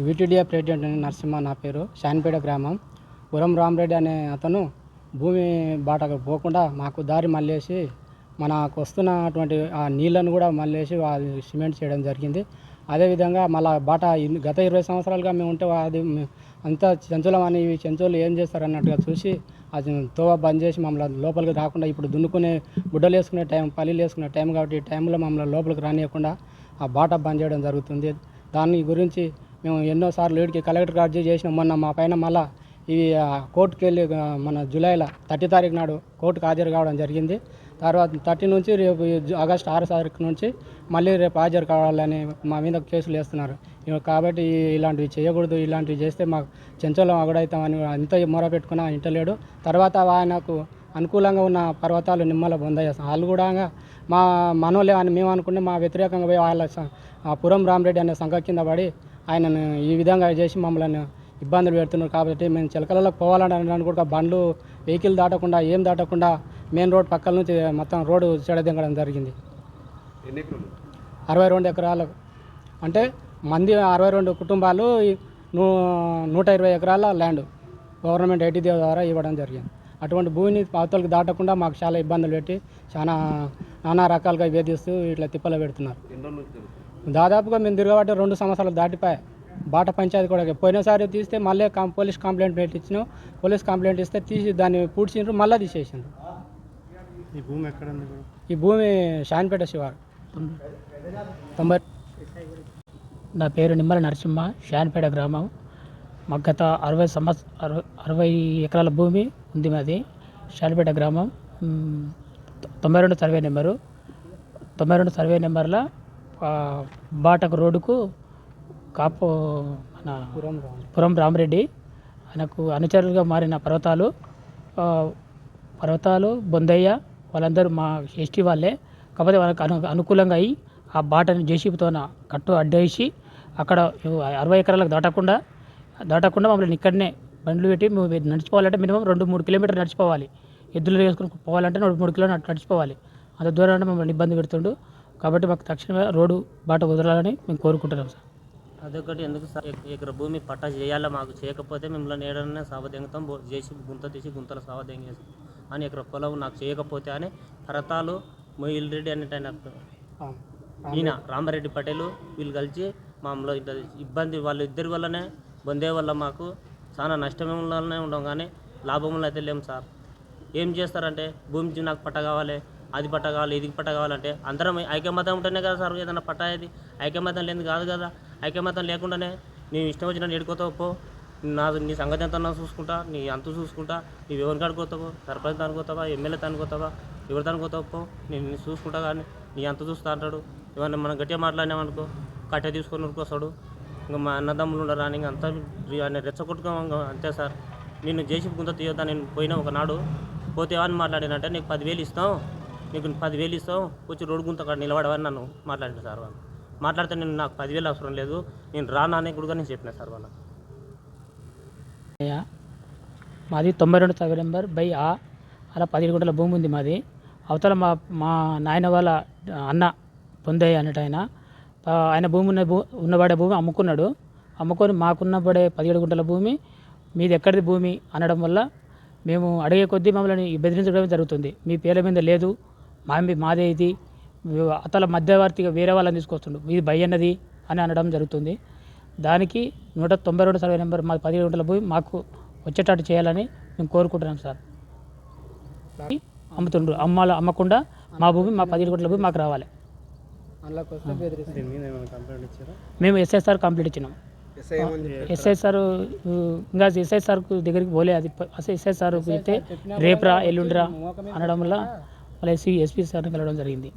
విటిడియా president అని నరసింహ నా పేరు. శాన్పేట గ్రామం. ఉరం రామరెడ్డి అనే అతను భూమి బాటకు పోకుండా మాకు దారి మళ్ళేసి మనకు వస్తున్నటువంటి ఆ నీళ్ళను కూడా మళ్ళేసి సిమెంట్ చేయడం జరిగింది. అదేవిధంగా మళ్ళా బాట గత ఇరవై సంవత్సరాలుగా మేము ఉంటే అది అంతా చెంచులం అని చెంచులు ఏం చేస్తారు అన్నట్టుగా చూసి అది తోవ బంద్ చేసి మమ్మల్ని లోపలికి రాకుండా ఇప్పుడు దున్నుకునే గుడ్డలు వేసుకునే టైం పల్లీలు వేసుకునే టైం కాబట్టి ఈ టైంలో మమ్మల్ని లోపలికి రానియకుండా ఆ బాట బంద్ చేయడం జరుగుతుంది. దాని గురించి మేము ఎన్నోసార్లు వీడికి కలెక్టర్ అర్జీ చేసినాం. మొన్న మా పైన మళ్ళా ఇవి కోర్టుకి వెళ్ళి మన జూలైలో థర్టీ తారీఖు నాడు కోర్టుకు హాజరు కావడం జరిగింది. తర్వాత థర్టీ నుంచి రేపు ఆగస్ట్ ఆగస్టు ఆరు తారీఖు నుంచి మళ్ళీ రేపు హాజరు కావాలని మా మీద కేసులు వేస్తున్నారు. కాబట్టి ఇలాంటివి చేయకూడదు. ఇలాంటివి చేస్తే మాకు చెంచలం అగడవుతామని అంత మొర పెట్టుకున్నా ఇంటలేడు. తర్వాత ఆయనకు అనుకూలంగా ఉన్న పర్వతాలు నిమ్మల బొందయ్య వాళ్ళు కూడా మా మనోలే అని మేము అనుకుంటే మా వ్యతిరేకంగా పోయి వాళ్ళ పురం రామరెడ్డి అనే సంఘ కింద పడి ఆయనను ఈ విధంగా చేసి మమ్మల్ని ఇబ్బందులు పెడుతున్నారు కాబట్టి మేము చిలకలలో పోవాలని కూడా బండ్లు వెహికల్ దాటకుండా ఏం దాటకుండా మెయిన్ రోడ్ పక్కల నుంచి మొత్తం రోడ్డు చెడదింగడం జరిగింది. ఎకరాలు? అరవై రెండు ఎకరాలకు అంటే మంది అరవై రెండు కుటుంబాలు నూ నూట ఇరవై ఎకరాల ల్యాండ్ గవర్నమెంట్ ఐటీ ద్వారా ఇవ్వడం జరిగింది. అటువంటి భూమిని అవతలకు దాటకుండా మాకు చాలా ఇబ్బందులు పెట్టి చాలా నానా రకాలుగా వేధిస్తూ ఇట్లా తిప్పలు పెడుతున్నారు. దాదాపుగా మేము తిరగబట్టి రెండు సంవత్సరాలు దాటిపోయాయి బాట పంచాయతీ కూడా పోయినసారి తీస్తే మళ్ళీ పోలీస్ కంప్లైంట్ పెట్టించినాం పోలీస్ కంప్లైంట్ ఇస్తే తీసి దాన్ని పూడ్చిండ్రు మళ్ళీ తీసేసిండ్రు. ఈ భూమి ఎక్కడ ఈ భూమి షాన్పేట శివారు. తొంభై నా పేరు నిమ్మల నరసింహ షాన్పేట గ్రామం. మాకు గత అరవై సంవత్స అరవై అరవై ఎకరాల భూమి ఉంది మాది షాన్పేట గ్రామం. తొంభై రెండు సర్వే నెంబరు. తొంభై రెండు సర్వే నెంబర్ల బాటకు రోడ్డుకు కాపు మన పురం రామరెడ్డి. ఆయనకు అనుచరులుగా మారిన పర్వతాలు పర్వతాలు బొందయ్య వాళ్ళందరూ మా ఎస్టీ వాళ్ళే. కాకపోతే వాళ్ళకి అను అనుకూలంగా అయ్యి ఆ బాటని జేసీబీతోన కట్టు అడ్డేసి అక్కడ అరవై ఎకరాలకు దాటకుండా దాటకుండా మమ్మల్ని ఇక్కడనే బండ్లు పెట్టి మేము నడిచిపోవాలంటే మినిమం రెండు మూడు కిలోమీటర్లు నడిచిపోవాలి ఎద్దులు వేసుకుని పోవాలంటే రెండు మూడు కిలోమీటర్లు నడిచిపోవాలి అంత దూరం అంటే మమ్మల్ని ఇబ్బంది పెడుతుండు. కాబట్టి మాకు తక్షణమే రోడ్డు బాట వదలాలని మేము కోరుకుంటున్నాం సార్. అదొకటి ఎందుకు సార్? ఎకర భూమి పట్టా చేయాలా మాకు చేయకపోతే మిమ్మల్ని ఏడన్నా సావదెంగుతాం చేసి గుంత తీసి గుంతల సావదెంగేస్తాం. అని ఎకర పొలం నాకు చేయకపోతే అని పరతాలు మొయిల్ రెడ్డి అనేట ఈయన రామారెడ్డి పటేలు వీళ్ళు కలిసి మామూలు ఇబ్బంది వాళ్ళు ఇద్దరి వల్లనే పొందే వల్ల మాకు చాలా నష్టమే ఉండం కానీ లాభంలో అయితే లేము సార్. ఏం చేస్తారంటే భూమి నాకు పట్ట కావాలి అది పట్ట కావాలి ఇది పట్ట కావాలంటే అందరం ఐక్యమతం ఉంటేనే కదా సార్ ఏదైనా పట్ట అయ్యేది ఐక్యమతం లేని కాదు కదా. ఐక్యమతం లేకుండానే నీ ఇష్టం వచ్చిన ఎడుకోతావు పో. నా నీ సంగతి ఎంత చూసుకుంటా నీ అంత చూసుకుంటా నీ ఎవరిని కాడుకోతావో సర్పంచ్ అనుకోతావా ఎమ్మెల్యే అనుకోతావా ఎవరి అనుకోతావు పో. నేను చూసుకుంటా కానీ నీ అంత చూస్తా అంటాడు. ఏమన్నా మనం గట్టిగా మాట్లాడినామనుకో కట్టె తీసుకొని ఉరికొస్తాడు. ఇంకా మా అన్నదమ్ములు ఉండరా అని అంతా ఆయన రెచ్చగొట్టుకో అంతే సార్. నిన్ను చేసి గుంత తీయొద్దా నేను పోయినా ఒకనాడు. పోతే అని మాట్లాడినంటే నీకు పదివేలు ఇస్తాం. నీకు పదివేలు ఇస్తాం వచ్చి రోడ్డు గుంత అక్కడ నిలబడవని నన్ను మాట్లాడిన సార్ వాళ్ళు. మాట్లాడితే నేను నాకు పదివేలు అవసరం లేదు నేను రానా అని కూడా నేను చెప్పిన సార్ వాళ్ళ మాది తొంభై రెండు సర్వే నెంబర్ బై ఆ అలా పదిహేడు గుంటల భూమి ఉంది మాది. అవతల మా మా నాయన వాళ్ళ అన్న పొందయ్య అన్నట్టు ఆయన. ఆయన భూమి ఉన్న భూ ఉన్నబడే భూమి అమ్ముకున్నాడు. అమ్ముకొని మాకున్నబడే పదిహేడు గుంటల భూమి మీది ఎక్కడిది భూమి అనడం వల్ల మేము అడిగే కొద్దీ మమ్మల్ని బెదిరించడం జరుగుతుంది. మీ పేర్ల మీద లేదు మా మీ- మాదే ఇది. అతల మధ్యవర్తిగా వేరే వాళ్ళని తీసుకొస్తుండు. మీది భయ అన్నది అని అనడం జరుగుతుంది. దానికి నూట తొంభై రెండు సర్వే నెంబర్ మాది పదిహేడు గంటల భూమి. మాకు వచ్చేటట్టు చేయాలని మేము కోరుకుంటున్నాం సార్. అమ్ముతుండ్రు అమ్మాల అమ్మకుండా మా భూమి మా పదిహేడు గంటల భూమి మాకు రావాలి. కంప్లైంట్ మేము ఎస్ఐసార్ కంప్లీట్ ఇచ్చినాం. ఎస్ఐ సార్ ఇంకా ఎస్ఐ సార్ దగ్గరికి పోలే. అది అసలు ఎస్ఐ సార్ అయితే రేపురా ఎల్లుండిరా అనడం వల్ల మళ్ళీ ఎస్పీ ఎస్పీ సార్ని కలవడం జరిగింది.